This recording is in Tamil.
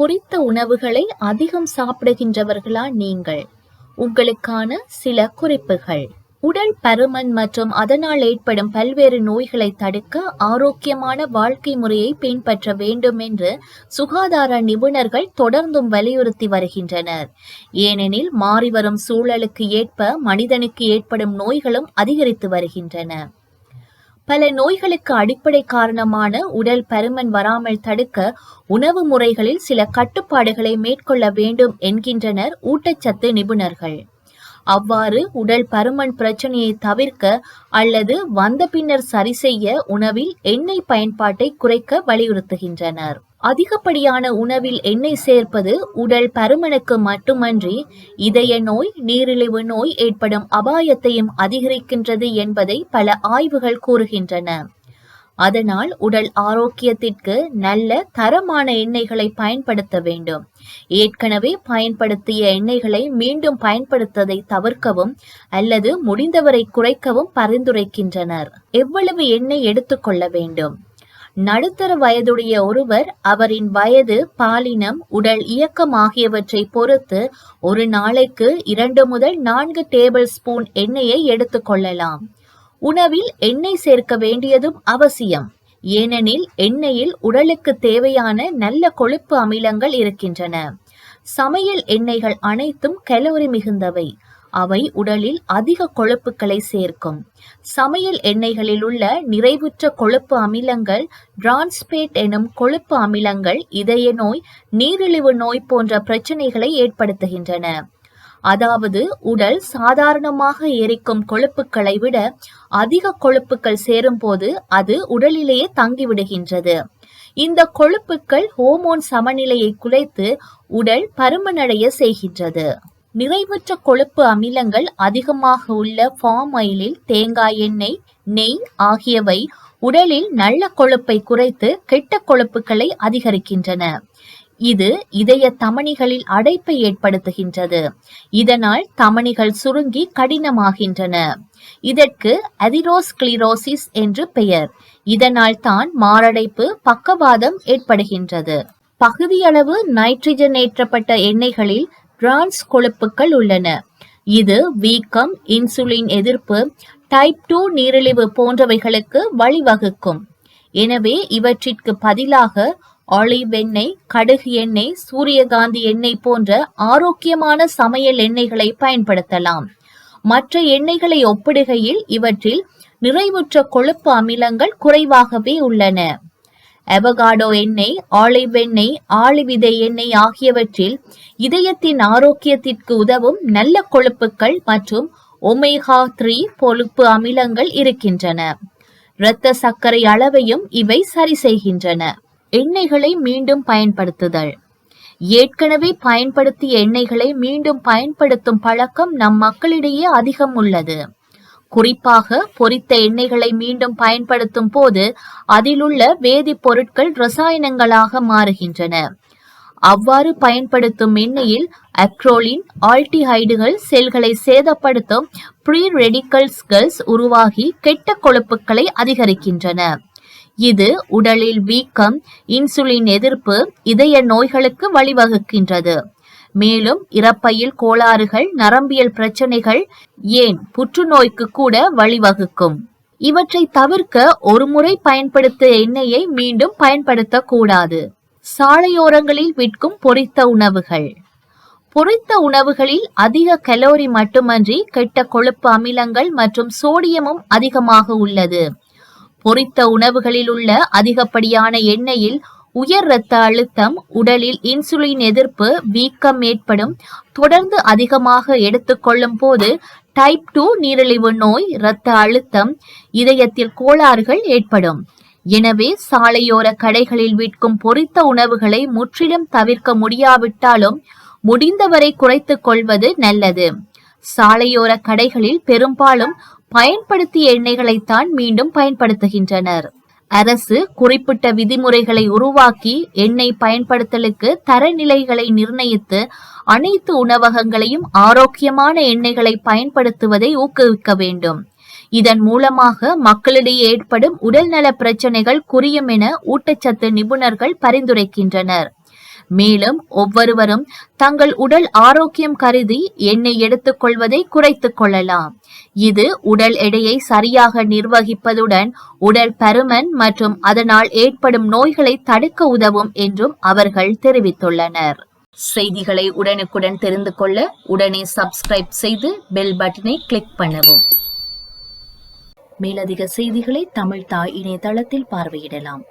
பொரித்த உணவுகளை அதிகம் சாப்பிடுகின்றவர்களா நீங்கள்? உங்களுக்கான சில குறிப்புகள். உடல் பருமன் மற்றும் அதனால் ஏற்படும் பல்வேறு நோய்களை தடுக்க ஆரோக்கியமான வாழ்க்கை முறையை பின்பற்ற வேண்டும் என்று சுகாதார நிபுணர்கள் தொடர்ந்தும் வலியுறுத்தி வருகின்றனர். ஏனெனில் மாறிவரும் சூழலுக்கு ஏற்ப மனிதனுக்கு ஏற்படும் நோய்களும் அதிகரித்து வருகின்றன. பல நோய்களுக்கு அடிப்படை காரணமான உடல் பருமன் வராமல் தடுக்க உணவு முறைகளில் சில கட்டுப்பாடுகளை மேற்கொள்ள வேண்டும் என்கின்றனர் ஊட்டச்சத்து நிபுணர்கள். அவ்வாறு உடல் பருமன் பிரச்சனையை தவிர்க்க அல்லது வந்த பின்னர் சரி செய்ய உணவில் எண்ணெய் பயன்பாட்டை குறைக்க வலியுறுத்துகின்றனர். அதிகப்படியான உணவில் எண்ணெய் சேர்ப்பது உடல் பருமனுக்கு மட்டுமன்றி இதய நோய் நீரிழிவு நோய் ஏற்படும் அபாயத்தையும் அதிகரிக்கின்றது என்பதை பல ஆய்வுகள் கூறுகின்றன. அதனால் உடல் ஆரோக்கியத்திற்கு நல்ல தரமான எண்ணெய்களை பயன்படுத்த வேண்டும். ஏற்கனவே பயன்படுத்திய எண்ணெய்களை மீண்டும் பயன்படுத்துவதை தவிர்க்கவும் அல்லது முடிந்தவரை குறைக்கவும் பரிந்துரைக்கின்றனர். எவ்வளவு எண்ணெய் எடுத்துக்கொள்ள வேண்டும்? நடுத்தர வயதுடைய ஒருவர் அவரின் வயது பாலினம் உடல் இயக்கம் ஆகியவற்றை பொறுத்து ஒரு நாளைக்கு இரண்டு முதல் நான்கு டேபிள் ஸ்பூன் எண்ணெயை எடுத்துக்கொள்ளலாம் உணவில் எண்ணெய் சேர்க்க வேண்டியதும் அவசியம். ஏனெனில் எண்ணெயில் உடலுக்கு தேவையான நல்ல கொழுப்பு அமிலங்கள் இருக்கின்றன. சமையல் எண்ணெய்கள் அனைத்தும் கலோரி மிகுந்தவை. அவை உடலில் அதிக கொழுப்புகளை சேர்க்கும். சமையல் எண்ணெய்களில் உள்ள நிறைவுற்ற கொழுப்பு அமிலங்கள் டிரான்ஸ்பேட் எனும் கொழுப்பு அமிலங்கள் இதய நோய் நீரிழிவு நோய் போன்ற பிரச்சனைகளை ஏற்படுத்துகின்றன. அதாவது உடல் சாதாரணமாக எரிக்கும் கொழுப்புக்களை விட அதிக கொழுப்புக்கள் சேரும்போது அது உடலிலேயே தங்கிவிடுகின்றது. இந்த கொழுப்புக்கள் ஹோமோன் சமநிலையை குலைத்து உடல் பருமனடைய செய்கின்றது. நிறைவுற்ற கொழுப்பு அமிலங்கள் அதிகமாக உள்ள ஃபார்ம் ஆயிலில் தேங்காய் எண்ணெய் நெய் ஆகியவை உடலில் நல்ல கொழுப்பை குறைத்து கெட்ட கொழுப்புகளை அதிகரிக்கின்றன. இது இதய தமணிகளில் அடைப்பை ஏற்படுத்துகின்றது. இதனால் தமணிகள் சுருங்கி கடினமாகின்றன. இதற்கு அதிரோஸ்கிளிரோசிஸ் என்று பெயர். இதனால் தான் மாரடைப்பு பக்கவாதம் ஏற்படுகின்றது. பகுதியளவு நைட்ரஜனேற்றப்பட்ட எண்ணெய்களில் டிரான்ஸ் கொழுப்புகள் உள்ளன. இது வீக்கம் இன்சுலின் எதிர்ப்பு டைப் டூ நீரிழிவு போன்றவைகளுக்கு வழிவகுக்கும். எனவே இவற்றிற்கு பதிலாக ஆலிவ் எண்ணெய் கடுகு எண்ணெய் சூரியகாந்தி எண்ணெய் போன்ற ஆரோக்கியமான சமையல் எண்ணெய்களை பயன்படுத்தலாம். மற்ற எண்ணெய்களை ஒப்பிடுகையில் இவற்றில் நிறைவுற்ற கொழுப்பு அமிலங்கள் குறைவாகவே உள்ளன. அவகாடோ எண்ணெய் ஆலிவ் எண்ணெய் ஆளிவிதை எண்ணெய் ஆகியவற்றில் இதயத்தின் ஆரோக்கியத்திற்கு உதவும் நல்ல கொழுப்புக்கள் மற்றும் ஒமேகா த்ரீ கொழுப்பு அமிலங்கள் இருக்கின்றன. இரத்த சர்க்கரை அளவையும் இவை சரி செய்கின்றன. எண்ணெய்களை மீண்டும் பயன்படுத்துதல். ஏற்கனவே பயன்படுத்திய எண்ணெய்களை மீண்டும் பயன்படுத்தும் பழக்கம் நம் மக்களிடையே அதிகம் உள்ளது. குறிப்பாக பொரித்த எண்ணெய்களை மீண்டும் பயன்படுத்தும் போது அதிலுள்ள வேதிப்பொருட்கள் ரசாயனங்களாக மாறுகின்றன. அவ்வாறு பயன்படுத்தும் எண்ணெயில் அக்ரோலின் ஆல்டிஹைடுகள் செல்களை சேதப்படுத்தும் ப்ரீ ரெடிக்கல்ஸ்கள் உருவாகி கெட்ட கொழுப்புகளை அதிகரிக்கின்றன. இது உடலில் வீக்கம் இன்சுலின் எதிர்ப்பு இதய நோய்களுக்கு வழிவகுக்கின்றது. மேலும் இறப்பையில் கோளாறுகள் நரம்பியல் பிரச்சனைகள் ஏன் புற்றுநோய்க்கு கூட வழிவகுக்கும்? இவற்றை தவிர்க்க ஒருமுறை பயன்படுத்த எண்ணெயை மீண்டும் பயன்படுத்தக்கூடாது. சாலையோரங்களில் விற்கும் பொரித்த உணவுகள். பொரித்த உணவுகளில் அதிக கலோரி மட்டுமன்றி கெட்ட கொழுப்பு அமிலங்கள் மற்றும் சோடியமும் அதிகமாக உள்ளது. பொரித்த உணவுகளில் உள்ள அதிகப்படியான எண்ணெயில் உயர் இரத்த அழுத்தம் உடலில் இன்சுலின் எதிர்ப்பு வீக்கம் ஏற்படும். தொடர்ந்து அதிகமாக எடுத்துக்கொள்ளும் போது டைப் டூ நீரிழிவு நோய் இரத்த அழுத்தம் இதயத்தில் கோளாறுகள் ஏற்படும். எனவே சாலையோர கடைகளில் விற்கும் பொரித்த உணவுகளை முற்றிலும் தவிர்க்க முடியாவிட்டாலும் முடிந்தவரை குறைத்துக் கொள்வது நல்லது. சாலையோர கடைகளில் பெரும்பாலும் பயன்படுத்திய எண்ணெய்களைத்தான் மீண்டும் பயன்படுத்துகின்றனர். அரசு குறிப்பிட்ட விதிமுறைகளை உருவாக்கி எண்ணெய் பயன்படுத்தலுக்கு தரநிலைகளை நிர்ணயித்து அனைத்து உணவகங்களையும் ஆரோக்கியமான எண்ணெய்களை பயன்படுத்துவதை ஊக்குவிக்க வேண்டும். இதன் மூலமாக மக்களிடையே ஏற்படும் உடல்நல பிரச்சனைகள் குறையும் என ஊட்டச்சத்து நிபுணர்கள் பரிந்துரைக்கின்றனர். மேலும் ஒவ்வொருவரும் தங்கள் உடல் ஆரோக்கியம் கருதி எண்ணெய் எடுத்துக் கொள்வதை குறைத்துக் கொள்ளலாம். இது உடல் எடையை சரியாக நிர்வகிப்பதுடன் உடல் பருமன் மற்றும் அதனால் ஏற்படும் நோய்களை தடுக்க உதவும் என்றும் அவர்கள் தெரிவித்துள்ளனர். செய்திகளை உடனுக்குடன் தெரிந்து கொள்ள உடனே சப்ஸ்கிரைப் செய்து பெல் பட்டனை கிளிக் பண்ணவும். மேலதிக செய்திகளை தமிழ் தாய் இணையதளத்தில் பார்வையிடலாம்.